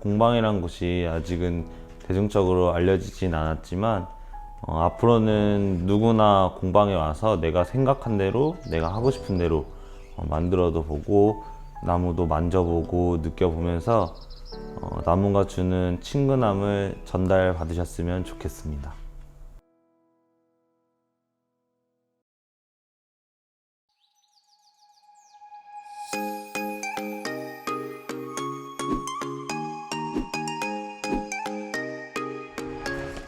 공방이란 곳이 아직은 대중적으로 알려지진 않았지만 어, 앞으로는 누구나 공방에 와서 내가 생각한 대로 내가 하고 싶은 대로 어, 만들어도 보고 나무도 만져보고 느껴보면서 어, 나무가 주는 친근함을 전달 받으셨으면 좋겠습니다.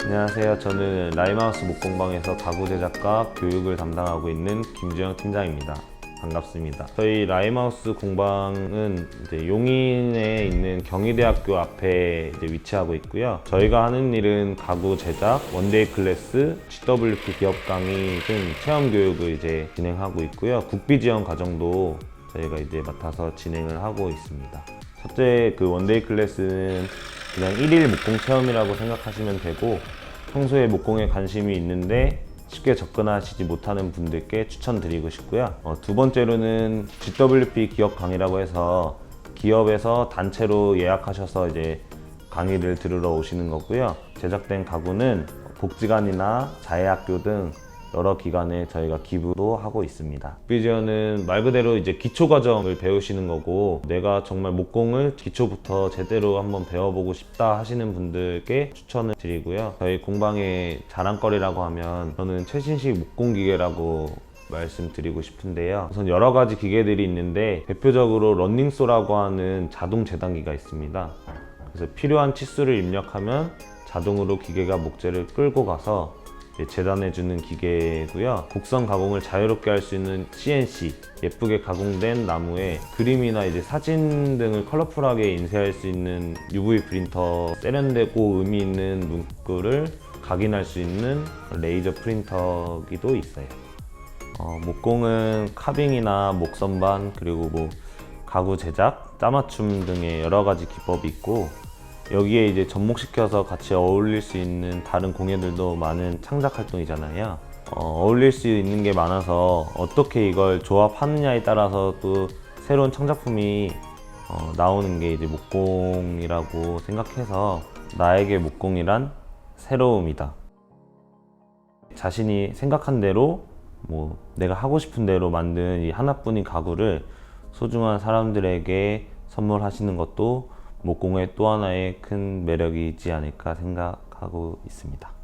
안녕하세요. 저는 라이마우스 목공방에서 가구 제작과 교육을 담당하고 있는 김주영 팀장입니다. 반갑습니다. 저희 라이마우스 공방은 용인에 있는 경희대학교 앞에 위치하고 있고요. 저희가 하는 일은 가구 제작, 원데이 클래스, GWP 기업 강의 등 체험 교육을 이제 진행하고 있고요. 국비 지원 과정도 저희가 이제 맡아서 진행을 하고 있습니다. 첫째 그 원데이 클래스는 그냥 1일 목공 체험이라고 생각하시면 되고 평소에 목공에 관심이 있는데 쉽게 접근하시지 못하는 분들께 추천드리고 싶고요. 어, 두 번째로는 GWP 기업 강의라고 해서 기업에서 단체로 예약하셔서 이제 강의를 들으러 오시는 거고요. 제작된 가구는 복지관이나 자해학교 등 여러 기관에 저희가 기부도 하고 있습니다. 비지어는 말 그대로 이제 기초 과정을 배우시는 거고 내가 정말 목공을 기초부터 제대로 한번 배워보고 싶다 하시는 분들께 추천을 드리고요. 저희 공방의 자랑거리라고 하면 저는 최신식 목공 기계라고 말씀드리고 싶은데요. 우선 여러 가지 기계들이 있는데 대표적으로 런닝소라고 하는 자동 재단기가 있습니다. 그래서 필요한 치수를 입력하면 자동으로 기계가 목재를 끌고 가서 재단해주는 기계고요. 곡선 가공을 자유롭게 할 수 있는 CNC, 예쁘게 가공된 나무에 그림이나 이제 사진 등을 컬러풀하게 인쇄할 수 있는 UV 프린터, 세련되고 의미 있는 문구를 각인할 수 있는 레이저 프린터기도 있어요. 어, 목공은 카빙이나 목선반 그리고 뭐 가구 제작, 짜맞춤 등의 여러 가지 기법이 있고 여기에 이제 접목시켜서 같이 어울릴 수 있는 다른 공예들도 많은 창작 활동이잖아요. 어, 울릴수 있는 게 많아서 어떻게 이걸 조합하느냐에 따라서 또 새로운 창작품이 어, 나오는 게 이제 목공이라고 생각해서 나에게 목공이란 새로움이다. 자신이 생각한 대로 뭐 내가 하고 싶은 대로 만든 이 하나뿐인 가구를 소중한 사람들에게 선물하시는 것도 목공의 또 하나의 큰 매력이지 않을까 생각하고 있습니다.